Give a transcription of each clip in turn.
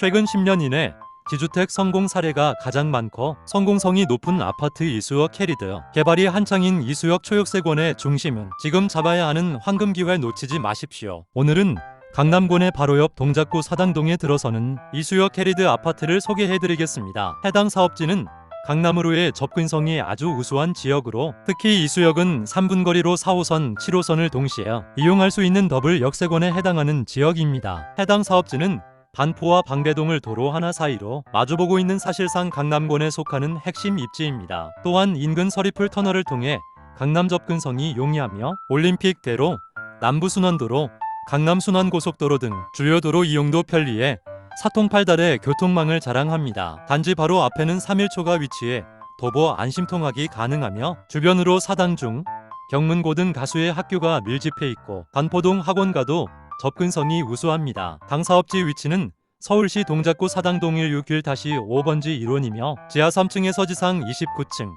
최근 10년 이내 지주택 성공 사례가 가장 많고 성공성이 높은 아파트 이수역 캐리드 개발이 한창인 이수역 초역세권의 중심은 지금 잡아야 하는 황금 기회 놓치지 마십시오. 오늘은 강남권의 바로 옆 동작구 사당동에 들어서는 이수역 캐리드 아파트를 소개해드리겠습니다. 해당 사업지는 강남으로의 접근성이 아주 우수한 지역으로 특히 이수역은 3분 거리로 4호선, 7호선을 동시에 이용할 수 있는 더블 역세권에 해당하는 지역입니다. 해당 사업지는 반포와 방배동을 도로 하나 사이로 마주보고 있는 사실상 강남권에 속하는 핵심 입지입니다. 또한 인근 서리풀 터널을 통해 강남 접근성이 용이하며 올림픽대로, 남부순환도로, 강남순환고속도로 등 주요 도로 이용도 편리해 사통팔달의 교통망을 자랑합니다. 단지 바로 앞에는 3일초가 위치해 도보 안심통학이 가능하며 주변으로 사당 중, 경문고 등 다수의 학교가 밀집해 있고 반포동 학원가도 접근성이 우수합니다. 당 사업지 위치는 서울시 동작구 사당동 161 5번지 1원이며 지하 3층에 서지상 29층,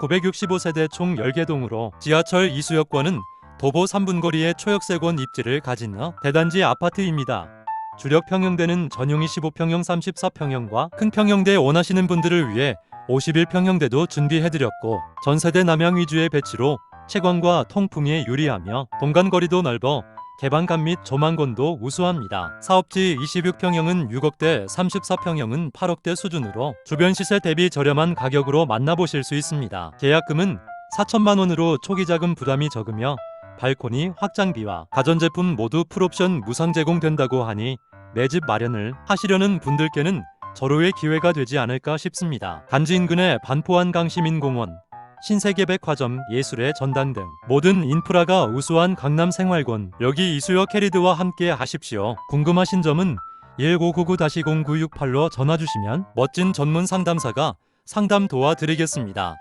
965세대 총 10개 동으로 지하철 이수역권은 도보 3분 거리의 초역세권 입지를 가진 대단지 아파트입니다. 주력 평형대는 전용 25평형 34평형과 큰 평형대 원하시는 분들을 위해 51평형대도 준비해드렸고 전세대 남향 위주의 배치로 채광과 통풍에 유리하며 공간거리도 넓어 개방감 및 조망권도 우수합니다. 사업지 26평형은 6억대, 34평형은 8억대 수준으로 주변 시세 대비 저렴한 가격으로 만나보실 수 있습니다. 계약금은 4천만 원으로 초기 자금 부담이 적으며 발코니 확장비와 가전제품 모두 풀옵션 무상 제공된다고 하니 내 집 마련을 하시려는 분들께는 절호의 기회가 되지 않을까 싶습니다. 단지 인근의 반포한 강 시민공원, 신세계 백화점, 예술의 전당 등 모든 인프라가 우수한 강남 생활권 여기 이수역 캐리드와 함께 하십시오. 궁금하신 점은 1999-0968로 전화 주시면 멋진 전문 상담사가 상담 도와드리겠습니다.